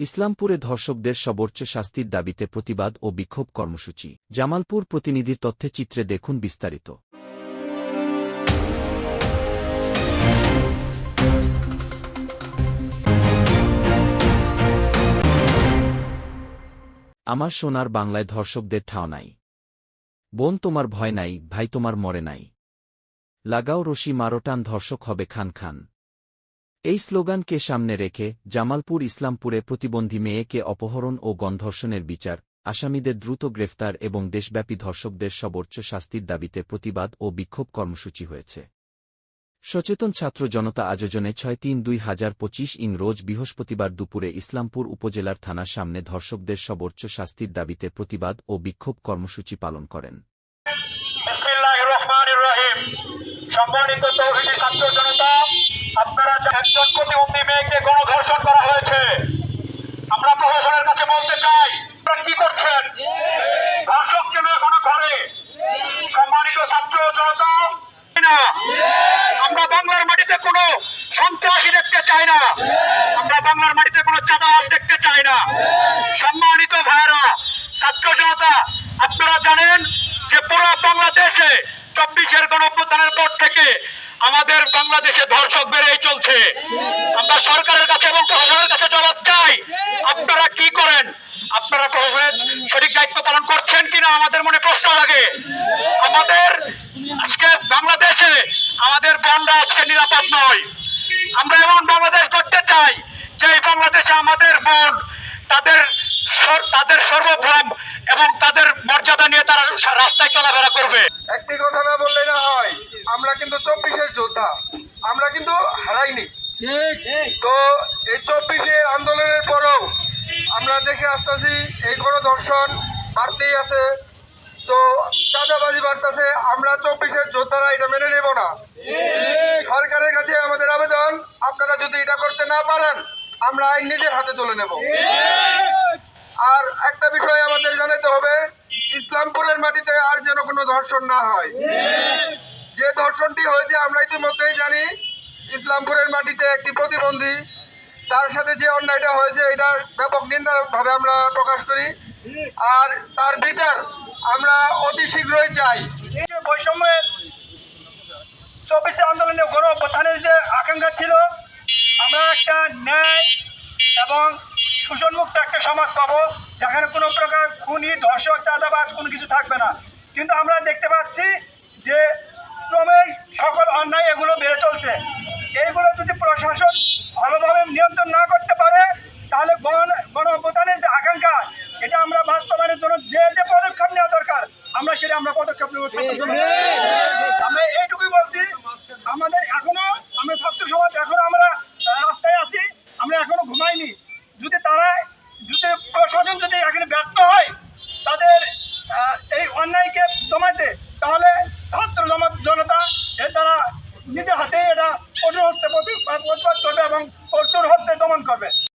ইসলামপুরে ধর্ষকদের সর্বোচ্চ শাস্তির দাবিতে প্রতিবাদ ও বিক্ষোভ কর্মসূচি। জামালপুর প্রতিনিধির তথ্যে চিত্রে দেখুন বিস্তারিত। আমার সোনার বাংলায় ধর্ষকদের ঠাও নাই। বোন তোমার ভয় নাই, ভাই তোমার মরে নাই। লাগাও রশি মারোটান ধর্ষক হবে খান খান। এই স্লোগানকে সামনে রেখে জামালপুর ইসলামপুরে প্রতিবন্ধী মেয়েকে অপহরণ ও গণধর্ষণের বিচার, আসামিদের দ্রুত গ্রেফতার এবং দেশব্যাপী ধর্ষকদের সর্বোচ্চ শাস্তির দাবিতে প্রতিবাদ ও বিক্ষোভ কর্মসূচি হয়েছে। সচেতন ছাত্র জনতা আয়োজনে ছয় তিন দুই হাজার পঁচিশ ইং রোজ বৃহস্পতিবার দুপুরে ইসলামপুর উপজেলার থানার সামনে ধর্ষকদের সর্বোচ্চ শাস্তির দাবিতে প্রতিবাদ ও বিক্ষোভ কর্মসূচি পালন করেন বিসমিল্লাহির রহমানির রহিম সম্মানিত তৌহিদি ছাত্র জনতা আপনারা যা- একজন প্রতিবন্ধী মেয়েকে গণধর্ষণ করা হয়েছে আমরা প্রশাসনের কাছে বলতে চাই আপনারা কি করছেন ধর্ষক কেন এখনও ঘরে সম্মানিত ছাত্র জনতা না আমরা বাংলার মাটিতে কোনো সন্ত্রাসী দেখতে চাই না। আমরা বাংলার মাটিতে কোনো চাঁদাবাজ দেখতে চাই না। সম্মানিত ভাইরা ছাত্র জনতা, আপনারা জানেন যে পুরো বাংলাদেশে চব্বিশের গণপ্রধানের পর থেকে আমাদের বাংলাদেশে ধর্ষক বেড়েই চলছে। আমরা সরকারের কাছে এবং প্রশাসনের কাছে জবাব চাই, আপনারা কি করেন? আপনারা প্রশাসনের সঠিক দায়িত্ব পালন করছেন কিনা আমাদের মনে প্রশ্ন লাগে। আমাদের আজকে বাংলাদেশে আমাদের বনরা আজকে নিরাপদ নয়। আমরা এমন বাংলাদেশ করতে চাই যে বাংলাদেশে আমাদের বোন তাদের তাদের সর্বভ্রম এবং তাদের মর্যাদা নিয়ে তারা রাস্তায় চলাফেরা করবে। একটি কথা না বললে না হয় আমরা কিন্তু চব্বিশের যোদ্ধা আমরা কিন্তু হারাইনি। তো এই চব্বিশের আন্দোলনের পরেও আমরা দেখে আসতেছি এই কোনো দর্শন বাড়তেই আছে। তো চাঁদাবাজি বাড়তেছে আমরা চব্বিশের যোদ্ধারা এটা মেনে নেব না। সরকারের কাছে আমাদের আবেদন আপনারা যদি এটা করতে না পারেন, আমরা আইন নিজের হাতে তুলে নেব। আর একটা বিষয় আমাদের জানাতে হবে, ইসলামপুরের মাটিতে আর যেন কোনো ধর্ষণ না হয়। যে ধর্ষণটি হয়েছে, আমরা ইতিমধ্যেই জানি, ইসলামপুরের মাটিতে একটি প্রতিবন্ধী, তার সাথে যে অন্যায়টা হয়েছে, এটার ব্যাপক নিন্দাভাবে আমরা প্রকাশ করি। আর তার বিচার আমরা অতি শীঘ্রই চাই। বৈষম্যের চব্বিশে আন্দোলনে গণ যে আকাঙ্ক্ষা ছিল আমরা একটা ন্যায় এবং শোষণমুক্ত একটা সমাজ পাবো, যেখানে কোনো প্রকার খুনি, ধর্ষক, চাঁদাবাজ কোনো কিছু থাকবে না। কিন্তু আমরা দেখতে পাচ্ছি যে ক্রমেই সকল অন্যায় এগুলো বেড়ে চলছে। এইগুলো যদি প্রশাসন ভালোভাবে নিয়ন্ত্রণ না করতে পারে, তাহলে গণ গণ অভ্যুত্থানের যে আকাঙ্ক্ষা, এটা আমরা বাস্তবায়নের জন্য যে যে পদক্ষেপ নেওয়া দরকার, আমরা সেটা আমরা পদক্ষেপ নেব ছাত্র সমাজ। আমরা এইটুকুই বলছি আমাদের এখনও আমরা ছাত্র সমাজ এখনও আমরা আহ, রাস্তায় আছি আমরা এখনও ঘুমাইনি যদি তারা যদি প্রশাসন যদি এখানে ব্যর্থ হয়, তাদের এই অন্যায়কে দমাতে, তাহলে ছাত্র জনতা এর দ্বারা নিজের হাতে এটা কঠোর হস্তে প্রতি- প্রতিবাদ করবে এবং কঠোর হস্তে দমন করবে।